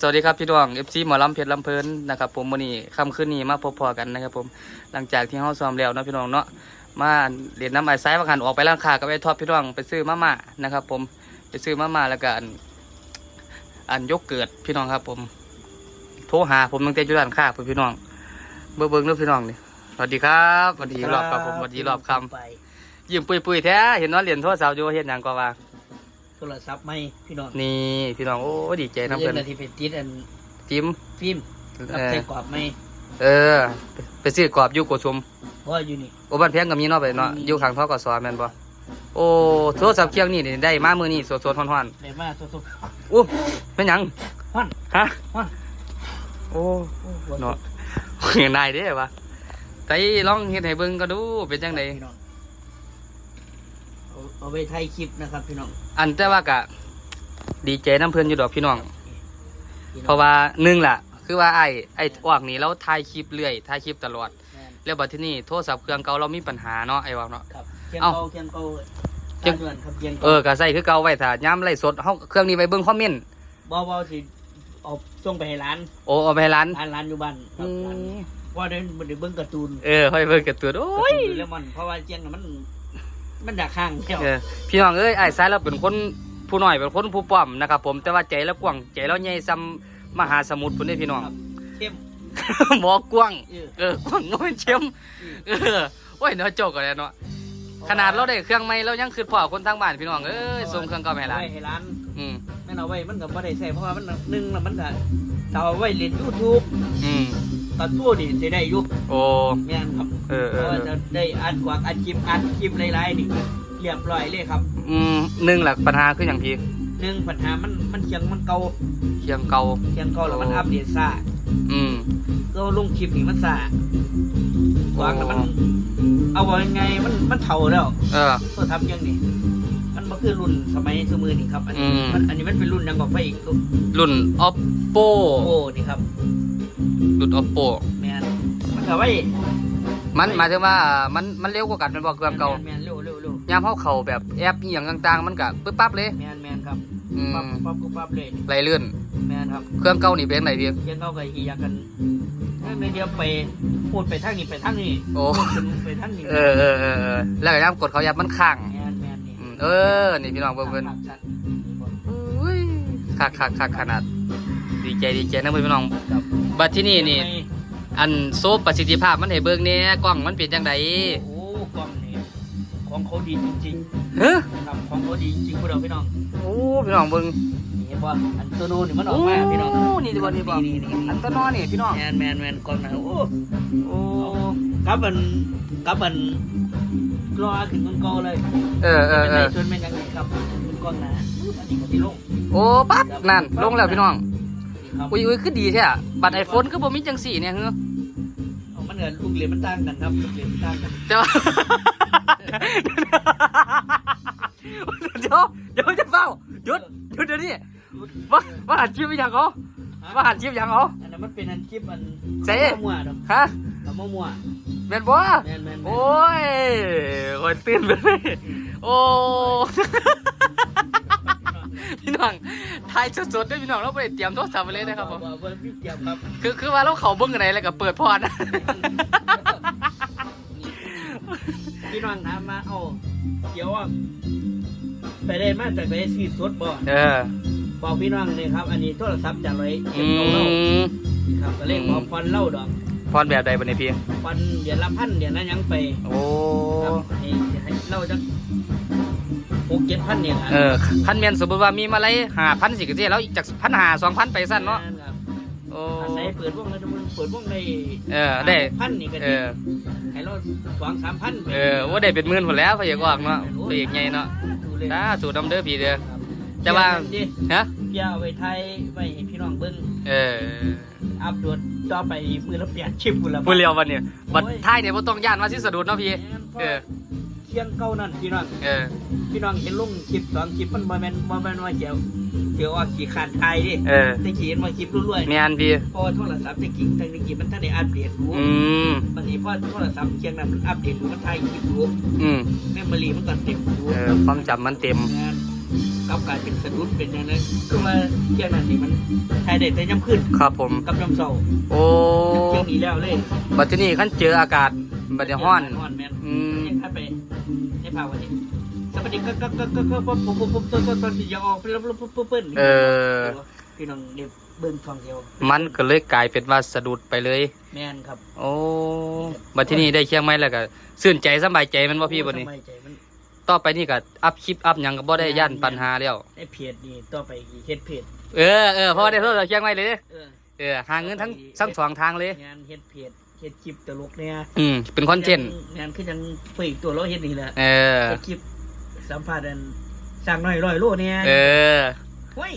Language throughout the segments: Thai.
สวัสดีครับพี่ดวง FC หมอลำเพชรลำเพลินนะครับผมวันนี้ค่ำคืนนี้มาพบพอกันนะครับผมหลังจากที่เฮาซ้อมแล้วเนาะพี่น้องเนาะมาเรียนน้ำไอ้ซ้ายมาหันออกไปร้านค้ากับไอ้ทอดพี่ดวงไปซื้อมาม่านะครับผมไปซื้อมาม่าแล้วก็อันอันยกเกิดพี่น้องครับ ผม โทรหาผมตั้งแต่อยู่ร้านค้าพุ่นพี่น้อง เบิ่งเบิ่งเด้อพี่น้องนี่สวัสดีครับสวัสดีรอบครับผมสวัสดีรอบคไปำยิ้มปุยๆแท้เห็นน้องเรียนโทรศัพท์อยู่เฮ็ดหยังก็ว่า โทรศัพท์ไม่พี่น้องนี่พี่น้องโอ้ดีใจน้ำเรื่เพิ่อนงนาทีไปติดอันจิ้มฟิล์มกับเออใส่กรอบไม่เออไปไปซื้อกรอบอยู่โกสุมเพราะว่าอยู่นี่โอ้บ้านแพงก็มีเนาะไปเนาะมีอยู่ข้างทกสแม่นบ่โอ้โทรศัพท์เครื่องนี่นี่ได้มามื้อนี้สดๆฮ้อนได้มาสดๆอู้เป็นหยังๆฮ้อนฮะฮ้อนโอ้โอ้โหเนาะยังได้เด้วะไตลองเฮ็ดให้เบิ่งก็ดูเป็นจังไดพี่น้อง เอาเอาไปถ่ายคลิปนะครับพี่น้องอันแต่ว่าก็ดีใจน้ำเพิ่นอยู่ดอกพี่น้อง พี่น้องเพราะว่าหนึ่งล่ะ คือว่าไอ้ไอ้ออกนี่เราถ่ายคลิปเรื่อยถ่ายคลิปตลอด แม่นแล้วบัดทีนี้โทรศัพท์เครื่องเก่าเรามีปัญหาเนาะไอ้ว่าเนาะ ครับเคียงเอ้าเก่าเคียงเก่าเคียง ตาเดือนครับเคียงเอเก่าอก็ใส่คือเก่าไว้ถ้ายามไลฟ์สดเฮาเครื่องนี้ไว้เบิ่งคอมเมนต์บ่บ่สิเอาส่งไปให้ร้านโอ้เอาไปให้ร้านร้านร้านอยู่บ้านครัอืบร้านมว่าได้บ่ได้เบิ่งการ์ตูนเออค่อยเบิ่งการ์ตูนโอ้ยการ์ตูนเลมอนเพราะว่าเจียงน่ะมัน มันดักข้างเดียวเออพี่น้องเอ้ยไอ้ายสายเราเป็นคนผู้น้อยเป็นคนผู้ป้อมนะครับผมแต่ว่าใจเรากว้างใจเราใหญ่ซ้ำมหาสมุทรพุ่นเด้พี่น้อง ครับเข้มบอกกว้างเออ เออกว้างน้อยเชี่ยมเออโอ้ยเนาะโจกกันเลยเนาะขนาดเราได้เครื่องใหม่เรายังคือพ่อคนทางบ้านพี่น้องเอ้ยส่งเครื่องเก่ามาให้ร้านไว้ให้ร้านอืมแม่นเอาไว้มันก็บ่ได้ใส่เพราะว่ามันหนึ่งน่ะมันก็ถ้าเอาไว้เล่น YouTube อืม ตัดตัวนี่สิได้อยู่โอ้ แม่นครับเออเพเออราะว่าจะได้อัดกวากอัดคลิปอัดคลิปหลายๆนี่เรียบร้อยเลยครับอืมหนึ่งหลักปัญหาคืออย่างพี่หนึ่งปัญหามันมันเคียงมันเก่าเครื่องเก่า เคียงเก่าแล้วมันอัปเดตช้าอืม ก็ลงคลิปนี่มันช้ากวางแล้วมัน เอาว่ายังไงมันมันเฒ่าแล้วเออ ก็ทำยังนี่มันบ่คือรุ่นสมัยสมือนี่ครับอันนี้อืม มันอันนี้มันเป็นรุ่นยังกว่าไปอีกรุ่น oppo โอ้นี่ครับ รุ่น oppo แม่นมันก็ไว้มันหมายถึงว่ามันมันเร็วกว่ากันเป็นบอกเครื่องเก่าแม่นๆเร็วเร็วเร็วยามเขาเข้าแบบแอปอีหยังต่างๆ มันก็ปึ๊บปั๊บเลยแม่นแม่นครับอืมปั๊บปั๊บปุ๊บปั๊บเลยไหลเลื่อนแม่นครับเครื่องเก่านี่เป็นไหนพี่เขียนเขาก็เฮียกันถ้าในเดียวไปพูดไปทางนี้ไปทางนี้โอ้พูดถึงไปทางนี้เออเออเออเออแล้วก็ยามกดเขายับมันค้างแม่นแม่นนี่อืมเออนี่พี่น้องเบิ่งเพิ่นครับชัดอุ้ยคักคักคักขนาด ดีใจดีใจนะเพื่อนพี่น้องครั บบัดที่นี่นี่ อันโซฟประสิทธิภาพมันให้เบิ่งแหน่กล้องมันเป็นจังไดโอ้กล้องนี่ของเขาดีจริงเฮ้อๆครับของเขาดีจริงพวกเราพี่น้องโอ้พี่น้องเบิ่งนี่เห็นบ่อันตัวโน้นนี่มันออกมาพี่น้องโอ้นี่ดีบ่นี่บ่นี่นี่อันต้นนอนี่พี่น้องแมนแมนแมนกล้องนะโอ้โอ้กับอันกับอันรอขึ้นกล้องเลย เออเออเป็นเอไรอชวนเป็นยังไงครับเป็นกล้องนะอันนี้ก็ที่ลงโอ้ปั๊บนั่นลงแล้วพี่น้องนี่ครับ อุ้ยอุ้ยคือดีแท้อะบัตรไอโฟนคือบ่มีจังสี่เนี่ยเฮ้อเอามันเกิดลูกเหรียญมันต่างกันครับลูกเหรียญมันต่างกันแต่ว่าเดี๋ยวเดี๋ยวจะเฝ้าหยุดหยุดเดี๋ยวนี้ว่าว่าหันชิปยังเขาว่าหันชิปยังเขาอันนั้นมันเป็นอันคลิปอันเซ่มั่วๆดอกฮะเอามั่วแม่นบ่ๆแมนแมนโอ้ยโอ้ยตื่นไปเลยโอ้ พี่น้องถ่ายสดๆด้วยพี่น้องเราไปเตรียมโทรศัพท์ไปเลยนะครับผมบ่บ่พี่เตรียมครับคือคือว่าเราเขาเบิ้งกันไหนแล้วก็เปิดพอนะพี่น้องถามมาเอาเดี๋ยวว่าไปได้มาจากไปซื้อสดบ่เออบอกพี่น้องเลยครับ อันนี้โทรศัพท์จากไรเก็อืบเอาเล่ามครับก็เลยอืมขอพรเล่าดอกพรแบบใดบันนี้พี่พรเดือนละพันเดือนละหยังไป โอ้ครับให้ให้เล่าจัก หกเจ็ดพันเนี่ยครับเออคันเมียนสมมติว่ามีมาเลยหาพันสิกเจีแล้วอีกจากพันหาสองพันไปสั้นเนาะแม่ครับโอ้อาศัยเปิดวงเลยทุกคนเปิดวงได้เออได้ พันนี่ก็เอดีอ ให้เราสองสามพันไปเออว่าได้เป็นหมื่นหมดแล้วพระเอกออกเนาะพระเอกใหญ่เนาะดูเลยจ้าสูดดำเด้อพี่เด้อครับแต่ว่าเดี๋ยดิฮะเดี๋ยวเอาไปไทยไว้ให้พี่น้องเบิ้งเอออัพโหลดต่อไปมือละเปลี่ยนชิปมือละ พูดเรียววันนี้บัดท้ายเนี่ยบ่ต้องย่านว่าสิสะดุดเนาะพี่ เออเคียงเก้านั่นพี่น้อง เออ พี่น้องเห็นลงคลิปสองคลิปมันบ่แม่นบ่แม่นว่าเกี่ยวเกี่ยวว่าขี่ขานไทยดิเออ แต่ขี่เห็นว่าคลิปรวยแม่นพี่ๆเพราะว่าโทรศัพท์ตะกี้ตะกี้มันทันได้อัปเดตรู้อืม บางทีพอโทรศัพท์เคียงนั้นมันอัปเดตรู้มันถ่ายคลิปรู้อืม เมมโมรี่มันก็เต็มรู้เออ ความจำมันเต็ม งานกลับกลายเป็นสะดุดเป็นอย่างนั้นคือว่าเที่ยงนั้นนี่มันไทยได้แต่ย่ำขึ้นครับผม กับย่ำเศร้าโอ้เที่ยงนี้แล้วเลยบัดที่นี่ขั้นเจออากาศบัดเดี๋ยวฮ้อน ฮ้อนแม่นอืม ยังถ้าไป ให้าวันนี้สวัสดีก็ก็ก็ก็ก็ปุ๊บปุ๊บปุ๊บปุ๊บปุ๊บปุ๊บปุ๊บจะออกไปแล้วปุ๊บปุ๊บปุ๊บเออพี่น้องเด็กเบิ่งฟังเดียวมันก็เลยกลายเป็นว่าสะดุดไปเลย แม่นครับ โอ้บัดที่นี่ได้เชียงใหม่แล้วก็ซื่นใจสบายใจมันบ่าพี่บัดนี้ต่อไปนี่ก็อัพคลิปอัพยังก็บ่ได้ย่านปัญหาแล้วไอ้เพจนี่ต่อไปเฮ็ดเพจเออเออพราะว่าได้โทรศัพท์เชียงใหม่เลยเออเออหาเงินทั้งทั้งสองทางเลยงานเฮ็ดเพจ เฮ็ดคลิปตลกเนี่ยอืมเป็นคอนเทนต์งานคือยังเปิดตัวเราเฮ็ดนี่แหละเออเฮ็ดคลิปสัมภาษณ์อันสร้างน้อยร้อยโลเนี่ยเออเฮ้ย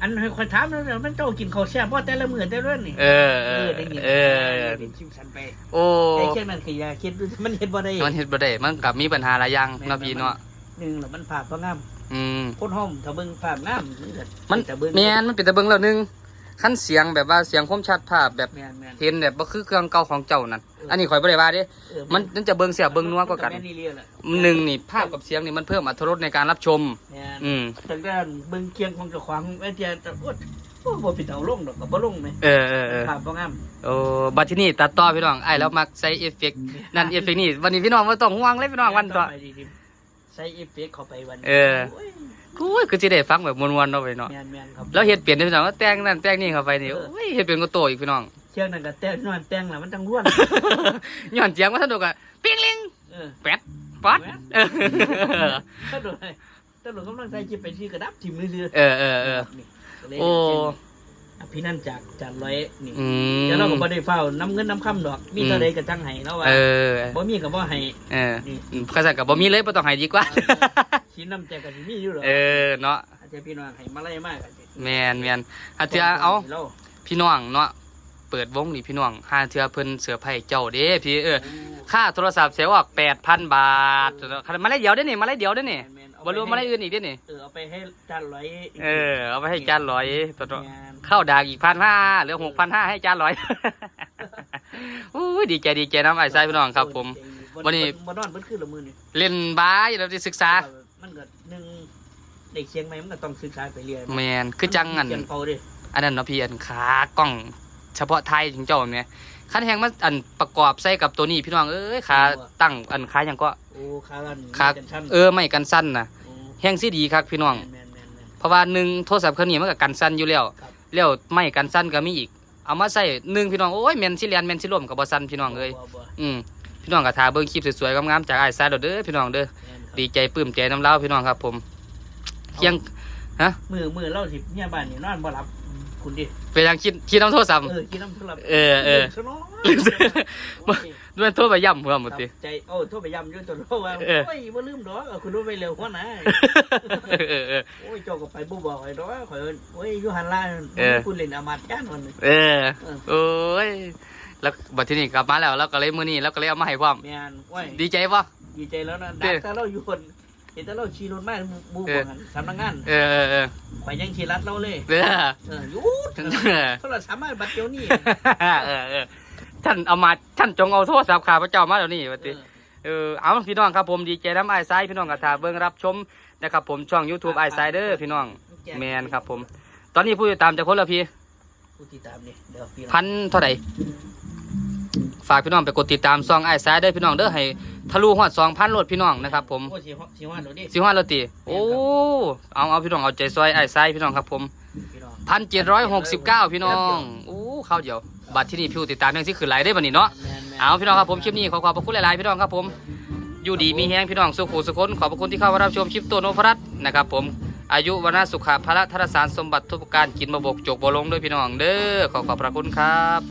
อันให้คอยถามแล้วมันเจ้ากินข้าวแซ่บบ่แต่ละมื้อแต่ละนี่เออเออได้ยินเออเป็นคลิปสันไปโอ้ไอ้เช่นนั้นคือยาคิดดูมันเฮ็ดบ่ได้มันเฮ็ดบ่ได้มันกับมีปัญหาหลายอย่างเนาะพี่เนาะหนึ่งแล้วมันภาพบ่งามอืมคนห้องถ้าเบิ่งภาพงามนี่ก็มันแต่เบิ่งแม่นมันเป็นตะเบิงแล้วหนึง คันเสียงแบบว่าเสียงคมชัดภาพแบบแม่นแม่นเห็นแบบบ่คือเครื่องเก่าของเจ้านั่นอันนี้ข่อยบ่ได้ว่าเด้เออมันมันจะเบิ่งเสียเบิ่งนัวกว่ากันแม่นี่เรียแหละหนึ่งนี่ภาพกับเสียงนี่มันเพิ่มอรรถรสในการรับชม แม่นอืมทางด้านเบิ่งเคียงของเจ้าของไอ้เจ้าตะโอดโอ้บ่ผิดเอาลงดอกก็บ่ลงแม่เออเออเออ ภาพบ่งามโอ้บัดที่นี่ตัดต่อพี่น้องไอ้ายแล้วมักใส่เอฟเฟกต์นั่นเอฟเฟกต์นี่วันนี้พี่น้องบ่ต้องห่วงเลยพี่น้องวันต่อ ไปดีๆ ใส่เอฟเฟกต์เข้าไปวันเออ โยกูยคือสิได้ฟังแบบมวนๆเนาะพี่น้องแม่นแม่นครับแล้วเฮ็ดเปลี่ยนเด้อพี่น้องว่าแต่งนั่นแต่งนี่เข้าไปนี่เออโอ้ยเฮ็ดเป็นก็โตอีกพี่น้องเที่ยงนั้นก็แต่งนอนแต่งแล้วมันจังร่วนย้อนเสียงว่าสนุกอะปิ้งลิงเออแป๊ดป๊อดเออถ้าโดนถ้าโดนกำลังใจจิบไปที่กระดับทิมเรื่อยเออเออเออ นี่ก็เลยโอ้อะ พี่นั่นจากจานร้อยนี่อืมเดี๋ยวเราก็บ่ได้เฝ้าน้ำเงินน้ำคำดอก มีอืม เท่าใดก็จังให้เนาะว่าเออ บ่มีก็บ่ให้ เออนี่ ข้าสั่งกับบ่มีเลยบ่ต้องให้ดีกว่า ชิ้นน้ำใจก็สิมีอยู่หรอกเออเนาะอาจจะพี่น้องให้มาไล่มากแม่นแม่นอาเทื่อเอา เราพี่น้องเนาะเปิดวงนี่พี่น้องหาเทื่อเพิ่นเสือไผ่เจ้าเด้พี่เออค่าโทรศัพท์เสียออก8,000 บาทคันมาเลยเดียวเด้นี่มาเลยเดียวเด้นี่ แม่นๆ บ่รวมมาเลยอื่นอีกเด้นี่ เออเอาไปให้จานร้อยเออ เอาไปให้จานร้อยตัวเนาะแม่นเข้าดากอีก1,500เหลือ6,500ให้จานร้อย อู้ยดีใจดีใจน้ำไอ้ไส้พี่น้องครับผม วันนี้บ่นอนเพิ่นขึ้นละมื้อนี่เล่นบาสอยู่แล้วที่ศึกษามันก็หนึ่งเด็กเชียงใหม่มันก็ต้องศึกษาไปเรียนแมนคือจังอันเชียงเก่าเดิอันนั้นเนาะพี่อันขากล้อง เฉพาะไทยถึงเจ้าเนี่ยคันแหงมันอันประกอบใส่กับตัวนี้พี่น้องเอ้ยขาตั้งอันขาอย่างก็ โอ้ขากันขากันชั้นเออไม่กันสั้นนะโอ้แห้งสิดีครับพี่น้องแม่นแม่นแม่นเพราะว่าหนึ่งโทรศัพท์เครื่องนี้มันก็กันสั้นอยู่แล้วครับแล้วไม่กันสั้นก็มีอีก เอามาใส่หนึ่งพี่น้องโอ้ยแมนสิเลียนแมนสิล่มกับบ่สั้นพี่น้องเอ้ยบ่บ่อืมพี่น้องก็ทาเบิ่งคลิปสวยๆงามๆจากไอ้ายซายเด้อพี่น้องเด้อแม่นครับดีใจปลื้มใจน้ำเล่าพี่น้องครับ ผมเที่ยงมือมือเล่าสิเนี่ยบ้านนี่นอนบ่หลับคุณดิไปยังคิดคิดน้ำโทรศัพท์เออกินน้ำทุลับเออเออซะเนาะบ่ ด้วยโทรไปย่ำเพื่อหมดครับติใจโอ้โทรไปย้ำอยู่ตัวเราว่าเออโอ้ยบ่ลืมดอกเอาคุณรู้ไปเร็วหัวหน้าเออเออเออโอ้ยเจ้าก็ไปบ่บอกไอ้ดอกข่อยเอิ้นโอ้ยอยู่หันล่างเออคุณเล่นอามาตย์ย่านวันนี้เออเออโอ้ยแล้วบัดทีนี้กลับมาแล้วแล้วก็เลยมื้อนี้แล้วก็เลยเอามาให้พร้อมแม่นโอ้ยดีใจป่ะดีใจแล้วนะเด้ดักแต่เราอยู่คนเห็นแต่เราขี่รถมาบูเอบ่อกันสำนักงาน เออเออเออข่อยยังขี่รัดเราเลย เออเออหยุดเออโทรศัพท์มาบัดเดียวนี้เออเออ ท่านเอามาท่านจงเอาโทรศัพท์ข้าพเจ้ามาเดี๋ยวนี้บัดเอติอเออเอาพี่น้องครับผมดีใจน้ำไอ้ายซ้ายพี่น้องกระทาเบิ่งรับชมนะครับผมช่อง YouTube ไอ้ายซ้ายเด้อพี่น้องแมนครับผม ตอนนี้ผู้ติดตามจะคนละพี่ผู้ติดตามนี่เดี๋ยวพี่พันเท่าไหร่ฝากพี่น้องไปกดติดตามซองไอ้ายซ้ายเด้อพี่น้องเด้อให้ทะลุฮอด2,000โลดพี่น้องนะครับผมโอ้สิฮอสิฮอดแล้วดิสิฮอดแล้วติโอ้เอาเอาพี่น้องเอาใจซอยไอ้ายซ้ายพี่น้องครับผมพี่น้องพันเจ็ดร้อยหกสิบเก้าพี่น้องโอ้เข้าเดียว บัตรที่นี่พี่ติดตามยังสิคือหลายได้อบัดนี้เนาะแม่นๆเอาพี่น้องครับผมคลิปนี้ขอขอบพระคุณหลายๆพี่น้องครับผมอยู่ดีมีแฮงพี่น้องสุขุสุขนขอบพระคุณที่เข้ามารับชมคลิปตัวโนพรัตน์นะครับผมอายุวรรณสุขภาระธรสารสมบัติทุกประการกินมาบกจกบลงด้วยพี่น้องเด้อขอขอบพระคุณครับ